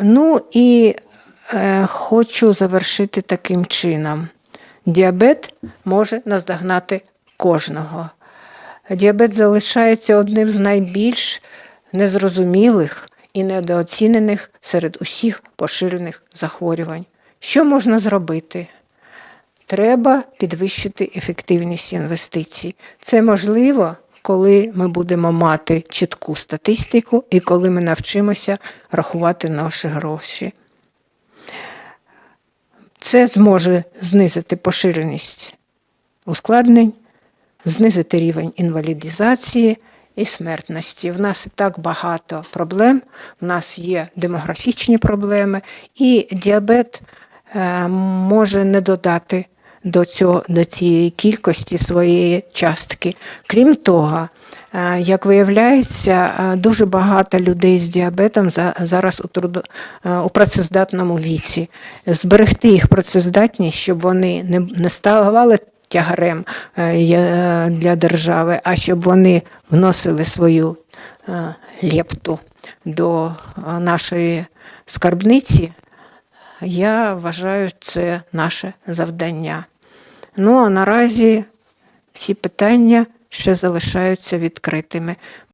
Ну і е, хочу завершити таким чином. Діабет може наздогнати кожного. Діабет залишається одним з найбільш незрозумілих і недооцінених серед усіх поширених захворювань. Що можна зробити? Треба підвищити ефективність інвестицій. Це можливо, коли ми будемо мати чітку статистику і коли ми навчимося рахувати наші гроші. Це зможе знизити поширеність ускладнень, знизити рівень інвалідизації і смертності. В нас і так багато проблем, в нас є демографічні проблеми, і діабет е, може не додати до, цього, до цієї кількості своєї частки. Крім того, е, як виявляється, е, дуже багато людей з діабетом за- зараз у, трудо, е, у працездатному віці. Зберегти їх працездатність, щоб вони не, ставали тягарем для держави, а щоб вони вносили свою лепту до нашої скарбниці, я вважаю, це наше завдання. Ну а наразі всі питання ще залишаються відкритими.